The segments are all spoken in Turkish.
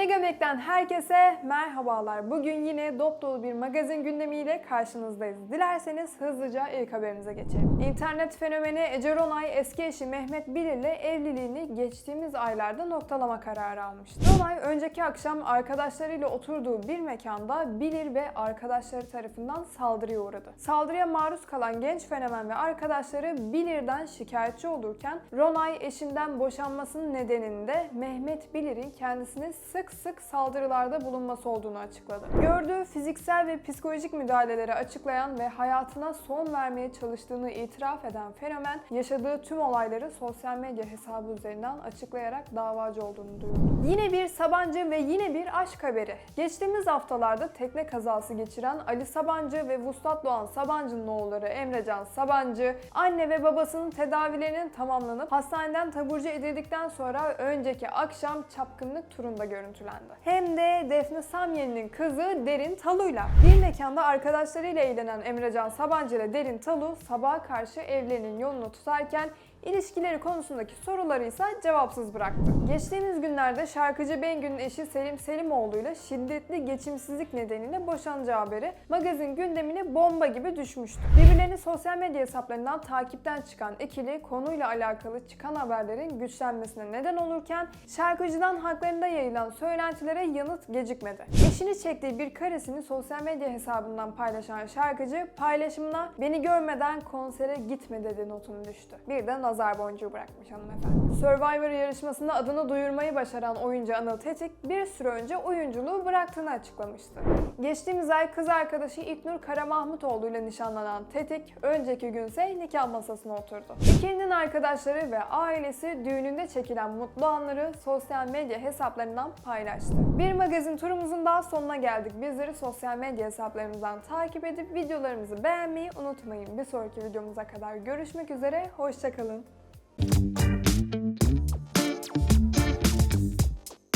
Megabek'ten herkese merhabalar. Bugün yine dop dolu bir magazin gündemiyle karşınızdayız. Dilerseniz hızlıca ilk haberimize geçelim. İnternet fenomeni Ece Ronay eski eşi Mehmet Bilir ile evliliğini geçtiğimiz aylarda noktalama kararı almıştı. Ronay önceki akşam arkadaşlarıyla oturduğu bir mekanda Bilir ve arkadaşları tarafından saldırıya uğradı. Saldırıya maruz kalan genç fenomen ve arkadaşları Bilir'den şikayetçi olurken Ronay eşinden boşanmasının nedeninin de Mehmet Bilir'in kendisine sık sık saldırılarda bulunması olduğunu açıkladı. Gördüğü fiziksel ve psikolojik müdahaleleri açıklayan ve hayatına son vermeye çalıştığını itiraf eden fenomen yaşadığı tüm olayları sosyal medya hesabı üzerinden açıklayarak davacı olduğunu duyurdu. Yine bir Sabancı ve yine bir aşk haberi. Geçtiğimiz haftalarda tekne kazası geçiren Ali Sabancı ve Vuslat Doğan Sabancı'nın oğulları Emrecan Sabancı, anne ve babasının tedavilerinin tamamlanıp hastaneden taburcu edildikten sonra önceki akşam çapkınlık turunda görüntülendi. Hem de Defne Samyeli'nin kızı Derin Talu'yla. Bir mekanda arkadaşlarıyla eğlenen Emrecan Sabancı ile Derin Talu sabaha karşı evlerinin yolunu tutarken İlişkileri konusundaki soruları ise cevapsız bıraktı. Geçtiğimiz günlerde şarkıcı Bengü'nün eşi Selim Selimoğlu ile şiddetli geçimsizlik nedeniyle boşanacağı haberi magazin gündemine bomba gibi düşmüştü. Birbirlerini sosyal medya hesaplarından takipten çıkan ikili konuyla alakalı çıkan haberlerin güçlenmesine neden olurken şarkıcıdan haklarında yayılan söylentilere yanıt gecikmedi. Eşini çektiği bir karesini sosyal medya hesabından paylaşan şarkıcı paylaşımına beni görmeden konsere gitme dedi notunu düştü. Bir de nazar boncuğu bırakmış hanımefendi. Survivor yarışmasında adını duyurmayı başaran oyuncu Anıl Tetik bir süre önce oyunculuğu bıraktığını açıklamıştı. Geçtiğimiz ay kız arkadaşı İlknur Karamahmutoğlu ile nişanlanan Tetik önceki günse nikah masasına oturdu. İkilinin arkadaşları ve ailesi düğününde çekilen mutlu anları sosyal medya hesaplarından paylaştı paylaştık. Bir magazin turumuzun daha sonuna geldik. Bizleri sosyal medya hesaplarımızdan takip edip videolarımızı beğenmeyi unutmayın. Bir sonraki videomuza kadar görüşmek üzere, hoşçakalın.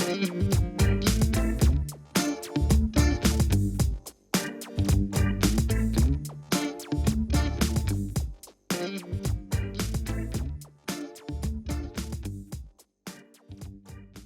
Müzik